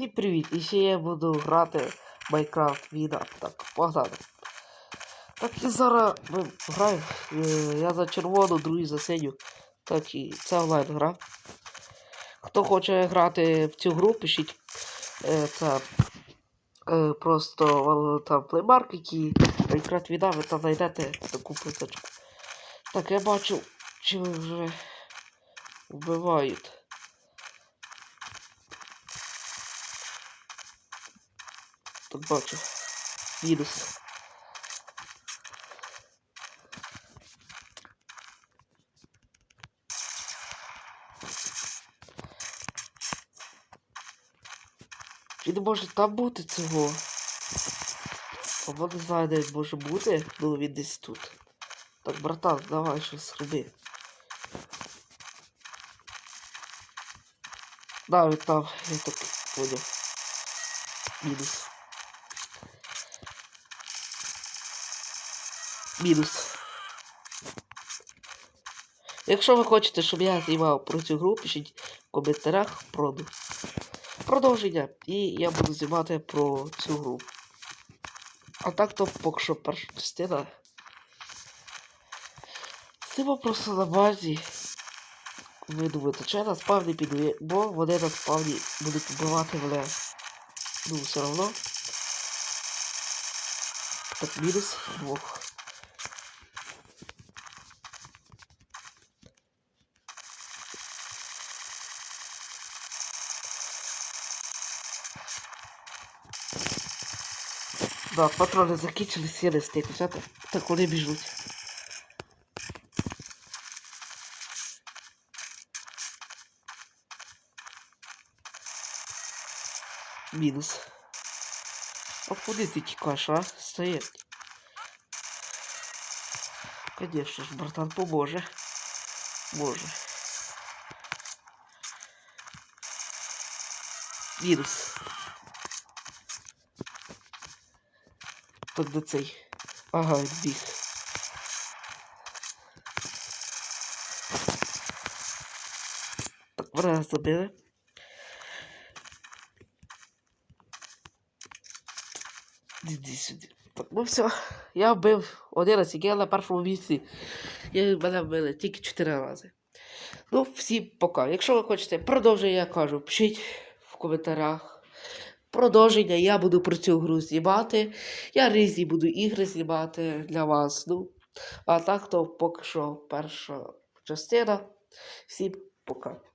Всім привіт! І ще я буду грати Майнкрафт війна. Так, погнали. Так і зараз граємо. Е, Я за червону, другий за синю. Так і це онлайн гра. Хто хоче грати в цю гру, пишіть е, це е, просто там плеймарк, який Майнкрафт війна, ви там знайдете таку плиточку. Так, я бачу, чи вже вбивають. Так бачу. Мінус. Він може там бути цього. Або не знаю, де може бути, ну він десь тут. Так, братан, давай щось роби. Да, він там, я так поняв. Мінус. Мінус. Якщо ви хочете, щоб я знімав про цю гру, пишіть в коментарях проду. Продовження. І я буду знімати про цю гру. А так то поки що перша частина. Сима просто на базі. Ви чи я на спавні піду, бо вони на спавні будуть вбивати мене. Ну, все равно. Так, мінус двох. Да, патрони закінчились, я не встиг взяти. Так вони біжуть. Мінус. А куди ти тікаєш, а? Стоять. Конечно ж, братан поможе. Може. Мінус. Де цей. Ага, відбіг. Так, мене забили. Іди сюди. Так, ну все. Я вбив 11, я на першому місці. Я мене вбили тільки 4 рази. Ну, всім пока. Якщо ви хочете продовження, я кажу, пишіть в коментарях. Продовження я буду про цю гру знімати. Я різні буду ігри знімати для вас. Ну, а так то поки що перша частина. Всім пока.